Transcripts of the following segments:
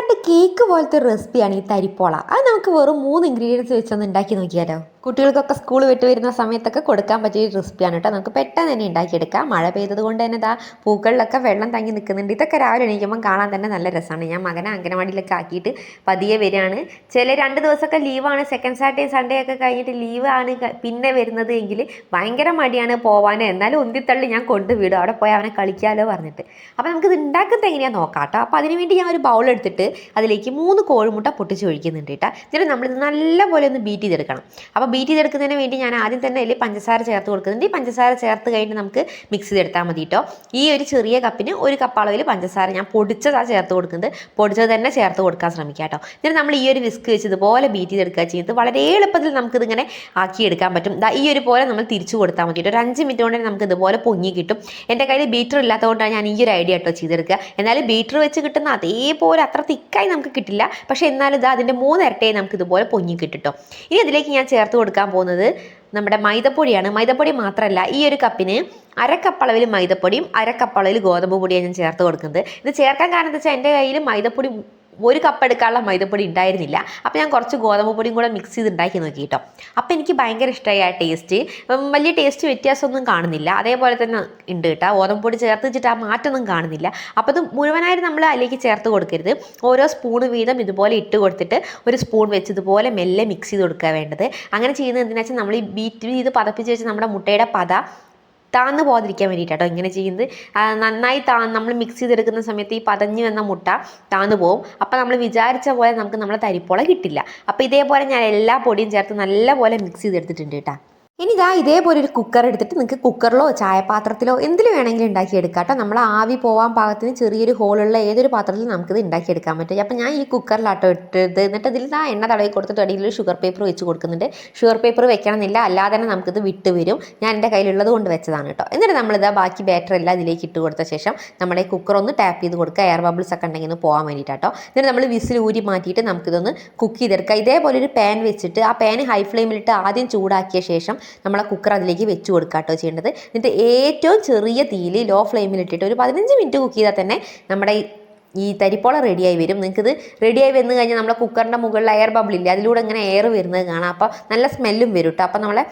പഞ്ചസാരയുടെ കേക്ക് പോലത്തെ റെസിപ്പിയാണ് ഈ തരിപ്പോള അത് നമുക്ക് വെറും മൂന്ന് ഇൻഗ്രീഡിയൻസ് വെച്ചൊന്ന് ഉണ്ടാക്കി നോക്കിയാലോ? കുട്ടികൾക്കൊക്കെ സ്കൂൾ വിട്ട് വരുന്ന സമയത്തൊക്കെ കൊടുക്കാൻ പറ്റിയ റെസിപ്പിയാണ് കേട്ടോ. നമുക്ക് പെട്ടെന്ന് തന്നെ ഉണ്ടാക്കിയെടുക്കാം. മഴ പെയ്തത് കൊണ്ട് തന്നെ ഇതാ പൂക്കളിലൊക്കെ വെള്ളം തങ്ങി നിൽക്കുന്നുണ്ട്. ഇതൊക്കെ രാവിലെ എണീക്കുമ്പോൾ കാണാൻ തന്നെ നല്ല രസമാണ്. ഞാൻ മകനെ അംഗനവാടിയിലൊക്കെ ആക്കിയിട്ട് പതിയെ വരികയാണ്. ചില രണ്ട് ദിവസമൊക്കെ ലീവാണ് സെക്കൻഡ് സാറ്റർഡേ സൺഡേ ഒക്കെ കഴിഞ്ഞിട്ട് ലീവാണ് പിന്നെ വരുന്നത് എങ്കിൽ ഭയങ്കര മടിയാണ് പോവാൻ എന്നാലും ഒന്തിത്തള്ളി ഞാൻ കൊണ്ടുവിടും അവിടെ പോയി അവനെ കളിക്കാമല്ലോ പറഞ്ഞിട്ട്. അപ്പോൾ നമുക്കിത് ഉണ്ടാക്കുന്നത് എങ്ങനെയാണെന്ന് നോക്കാം കേട്ടോ. അപ്പോൾ അതിനുവേണ്ടി ഞാൻ ഒരു ബൗൾ എടുത്തിട്ട് അതിലേക്ക് മൂന്ന് കോഴിമുട്ട പൊട്ടിച്ച് ഒഴിക്കുന്നുണ്ട് കേട്ടോ. എന്നിട്ട് നമ്മളിത് നല്ലപോലെ ഒന്ന് ബീറ്റ് ചെയ്തെടുക്കണം. അപ്പോൾ ബീറ്റ് ചെയ്തെടുക്കുന്നതിന് വേണ്ടി ഞാൻ ആദ്യം തന്നെ അതിൽ പഞ്ചസാര ചേർത്ത് കൊടുക്കുന്നുണ്ട്. ഈ പഞ്ചസാര ചേർത്ത് കഴിഞ്ഞിട്ട് നമുക്ക് മിക്സ് ചെയ്തെടുത്താൽ മതി കേട്ടോ ഈ ഒരു ചെറിയ കപ്പിന് ഒരു കപ്പ് അളവിൽ പഞ്ചസാര ഞാൻ പൊടിച്ചതാണ് ചേർത്ത് കൊടുക്കുന്നത്. പൊടിച്ചത് തന്നെ ചേർത്ത് കൊടുക്കാൻ ശ്രമിക്കുക കേട്ടോ എന്നിട്ട് നമ്മൾ ഈ ഒരു വിസ്ക് വെച്ച് ഇതുപോലെ ബീറ്റ് ചെയ്തെടുക്കുക ചെയ്യുന്നത്. വളരെ എളുപ്പത്തിൽ നമുക്കിതിങ്ങനെ ആക്കിയെടുക്കാൻ പറ്റും. ഈ ഒരു പോലെ നമ്മൾ തിരിച്ചു കൊടുത്താൽ മതി കേട്ടോ ഒരു അഞ്ച് മിനിറ്റ് കൊണ്ട് നമുക്ക് ഇതുപോലെ പൊങ്ങി കിട്ടും. എന്റെ കയ്യിൽ ബീറ്റർ ഇല്ലാത്തതുകൊണ്ടാണ് ഞാൻ ഈ ഒരു ഐഡിയ കേട്ടോ ചെയ്തെടുക്കുക. എന്നാലും ബീറ്റർ വെച്ച് കിട്ടുന്ന അതേപോലെ അത്ര തിക്കായി നമുക്ക് കിട്ടില്ല. പക്ഷേ എന്നാലും ഇത് അതിന്റെ മൂന്നിരട്ടയെ നമുക്ക് ഇതുപോലെ പൊങ്ങി കേട്ടോ ഇനി അതിലേക്ക് ഞാൻ ചേർത്ത് കൊടുക്കാൻ പോകുന്നത് നമ്മുടെ മൈദപ്പൊടിയാണ്. മൈദപ്പൊടി മാത്രമല്ല ഈ ഒരു കപ്പിന് അരക്കപ്പളവിൽ മൈദപ്പൊടിയും അരക്കപ്പളവിൽ ഗോതമ്പ് പൊടിയാണ് ഞാൻ ചേർത്ത് കൊടുക്കുന്നത്. ഇത് ചേർക്കാൻ കാരണം എന്താ വെച്ചാൽ എന്റെ കയ്യിൽ മൈദപ്പൊടി ഒരു കപ്പ് എടുക്കാനുള്ള മൈദപ്പൊടി ഉണ്ടായിരുന്നില്ല. അപ്പോൾ ഞാൻ കുറച്ച് ഗോതമ്പ് പൊടിയും കൂടെ മിക്സ് ചെയ്ത് ഉണ്ടാക്കി നോക്കി കേട്ടോ അപ്പോൾ എനിക്ക് ഭയങ്കര ഇഷ്ടമായി ആ ടേസ്റ്റ് വലിയ ടേസ്റ്റ് വ്യത്യാസമൊന്നും കാണുന്നില്ല. അതേപോലെ തന്നെ ഉണ്ട് കേട്ടോ ഗോതമ്പ് പൊടി ചേർത്ത് വെച്ചിട്ട് ആ മാറ്റമൊന്നും കാണുന്നില്ല. അപ്പോൾ അത് മുഴുവനായിട്ട് നമ്മൾ അതിലേക്ക് ചേർത്ത് കൊടുക്കരുത്. ഓരോ സ്പൂൺ വീതം ഇതുപോലെ ഇട്ട് കൊടുത്തിട്ട് ഒരു സ്പൂൺ വെച്ച് ഇതുപോലെ മെല്ലെ മിക്സ് ചെയ്ത് കൊടുക്കുക വേണ്ടത്. അങ്ങനെ ചെയ്യുന്നത് എന്തിനാ വെച്ചാൽ നമ്മൾ ഈ ബീറ്റ് ചെയ്ത് പതപ്പിച്ച് വെച്ച് നമ്മുടെ മുട്ടയുടെ പത താന്ന് പോകാതിരിക്കാൻ വേണ്ടിയിട്ടാണ് ഇങ്ങനെ ചെയ്യുന്നത്. നന്നായി താ നമ്മൾ മിക്സ് ചെയ്തെടുക്കുന്ന സമയത്ത് ഈ പതഞ്ഞു വന്ന മുട്ട താന്ന് പോകും അപ്പോൾ നമ്മൾ വിചാരിച്ച പോലെ നമുക്ക് നമ്മളെ തരിപ്പോള കിട്ടില്ല. അപ്പോൾ ഇതേപോലെ ഞാൻ എല്ലാ പൊടിയും ചേർത്ത് നല്ലപോലെ മിക്സ് ചെയ്തെടുത്തിട്ടുണ്ട് കേട്ടോ. ഇനി ഇതാ ഇതേപോലെ ഒരു കുക്കർ എടുത്തിട്ട് നിങ്ങൾക്ക് കുക്കറിലോ ചായപാത്രത്തിലോ എന്തിൽ വേണമെങ്കിലും ഉണ്ടാക്കിയെടുക്കാം കേട്ടോ നമ്മൾ ആവി പോവാൻ പാകത്തിന് ചെറിയൊരു ഹോളുള്ള ഏതൊരു പാത്രത്തിൽ നമുക്കിത് ഉണ്ടാക്കിയെടുക്കാൻ പറ്റും. അപ്പോൾ ഞാൻ ഈ കുക്കറിലാട്ടോ ഇട്ടത്. എന്നിട്ട് ഇതിൽ ആ എണ്ണ തടവി കൊടുത്തിട്ട് അടിയിൽ ഒരു ഷുഗർ പേപ്പർ വെച്ച് കൊടുക്കുന്നുണ്ട്. ഷുഗർ പേപ്പർ വെക്കണമെന്നില്ല. അല്ലാതെ തന്നെ നമുക്കിത് വിട്ട് വരും. ഞാൻ എന്റെ കയ്യിലുള്ളത് കൊണ്ട് വെച്ചതാണ് കേട്ടോ. എന്നിട്ട് നമ്മളിതാ ബാക്കി ബാറ്റർ എല്ലാം ഇതിലേക്ക് ഇട്ട് കൊടുത്ത ശേഷം നമ്മുടെ കുക്കർ ഒന്ന് ടാപ്പ് ചെയ്ത് കൊടുക്കുക. എയർ ബബിൾസ് ഒക്കെ ഉണ്ടെങ്കിൽ ഒന്ന് പോകാൻ വേണ്ടിയിട്ടോ എന്നിട്ട് നമ്മൾ വിസിൽ ഊരി മാറ്റിയിട്ട് നമുക്കിതൊന്ന് കുക്ക് ചെയ്തെടുക്കുക. ഇതേപോലെ ഒരു പാൻ വെച്ചിട്ട് ആ പാൻ ഹൈ ഫ്ലെയിമിലിട്ട് ആദ്യം ചൂടാക്കിയ ശേഷം നമ്മളെ കുക്കർ അതിലേക്ക് വെച്ച് കൊടുക്കുക കേട്ടോ ചെയ്യേണ്ടത്. എന്നിട്ട് ഏറ്റവും ചെറിയ തീയിൽ ലോ ഫ്ലെയിമിൽ ഇട്ടിട്ട് ഒരു പതിനഞ്ച് മിനിറ്റ് കുക്ക് ചെയ്താൽ തന്നെ നമ്മുടെ ഈ തരിപ്പോള റെഡിയായി വരും. നിങ്ങൾക്കിത് റെഡിയായി വന്നു കഴിഞ്ഞാൽ നമ്മളെ കുക്കറിന്റെ മുകളിൽ എയർ ബബിൾ ഇല്ല അതിലൂടെ ഇങ്ങനെ എയർ വരുന്നത് കാണാം. അപ്പോൾ നല്ല സ്മെല്ലും വരും കേട്ടോ അപ്പോൾ നമ്മളെ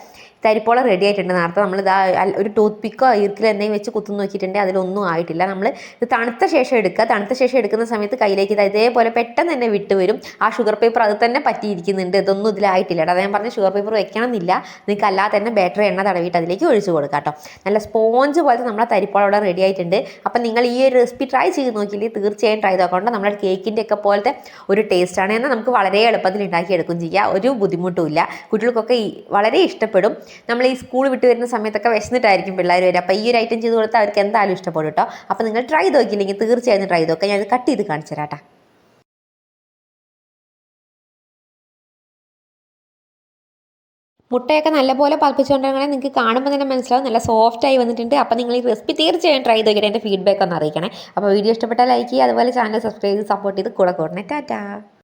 തരിപ്പോള റെഡി ആയിട്ടുണ്ട്. നേരത്തെ നമ്മൾ ഇതാ ഒരു ടൂത്ത് പിക്കോ ഈർക്കിലോ എന്തെങ്കിലും വെച്ച് കുത്തുന്നു നോക്കിയിട്ടുണ്ടെങ്കിൽ അതിലൊന്നും ആയിട്ടില്ല. നമ്മൾ ഇത് തണുത്ത ശേഷം എടുക്കുക. തണുത്ത ശേഷം എടുക്കുന്ന സമയത്ത് കയ്യിലേക്ക് ഇത് ഇതേപോലെ പെട്ടെന്ന് തന്നെ വിട്ട് വരും. ആ ഷുഗർ പേപ്പർ അത് തന്നെ പറ്റിയിരിക്കുന്നുണ്ട്. ഇതൊന്നും ഇതിലായിട്ടില്ല കേട്ടോ. ഞാൻ പറഞ്ഞ ഷുഗർ പേപ്പർ വെക്കണമെന്നില്ല. നിങ്ങൾക്ക് അല്ലാതെ തന്നെ ബാറ്ററി എണ്ണ തടവിയിട്ട് അതിലേക്ക് ഒഴിച്ചു കൊടുക്കാം കേട്ടോ. നല്ല സ്പോഞ്ച് പോലത്തെ നമ്മളെ തരിപ്പോള റെഡി ആയിട്ടുണ്ട്. അപ്പം നിങ്ങൾ ഈ ഒരു റെസിപ്പി ട്രൈ ചെയ്ത് നോക്കിയില്ലേ തീർച്ചയായും ട്രൈ ചെയ്തോക്കൊണ്ട് നമ്മുടെ കേക്കിന്റെ ഒക്കെ പോലത്തെ ഒരു ടേസ്റ്റാണ് എന്നാൽ നമുക്ക് വളരെ എളുപ്പത്തിൽ ഉണ്ടാക്കിയെടുക്കും ചെയ്യാം. ഒരു ബുദ്ധിമുട്ടുമില്ല കുട്ടികൾക്കൊക്കെ വളരെ ഇഷ്ടപ്പെടും. നമ്മൾ ഈ സ്കൂൾ വിട്ട് വരുന്ന സമയത്തൊക്കെ വിശന്നിട്ടായിരിക്കും പിള്ളേർ വരിക. അപ്പോൾ ഈ ഒരു ഐറ്റം ചെയ്ത് കൊടുത്താൽ അവർക്ക് എന്തായാലും ഇഷ്ടപ്പെടും കേട്ടോ അപ്പോൾ നിങ്ങൾ ട്രൈ ചെയ്ത് നോക്കിയില്ലെങ്കിൽ തീർച്ചയായും ട്രൈ ചെയ്ത് നോക്കാം. ഞാൻ കട്ട് ചെയ്ത് കാണിച്ചു തരാം മുട്ടയൊക്കെ നല്ലപോലെ പതിപ്പിച്ചുകൊണ്ടിരിക്കണേ നിങ്ങൾക്ക് കാണുമ്പോൾ തന്നെ മനസ്സിലാവും. നല്ല സോഫ്റ്റായി വന്നിട്ടുണ്ട്. അപ്പോൾ നിങ്ങൾ ഈ റെസിപ്പി തീർച്ചയായും ട്രൈ ചെയ്ത് നോക്കിയിട്ട് എന്റെ ഫീഡ്ബാക്ക് ഒന്ന് അറിയിക്കണേ. അപ്പോൾ വീഡിയോ ഇഷ്ടപ്പെട്ടാൽ ലൈക്ക് ചെയ്യുക. അതുപോലെ ചാനൽ സബ്സ്ക്രൈബ് ചെയ്ത് സപ്പോർട്ട് ചെയ്ത് കൂടെ കൂടണേ. ടാറ്റാ.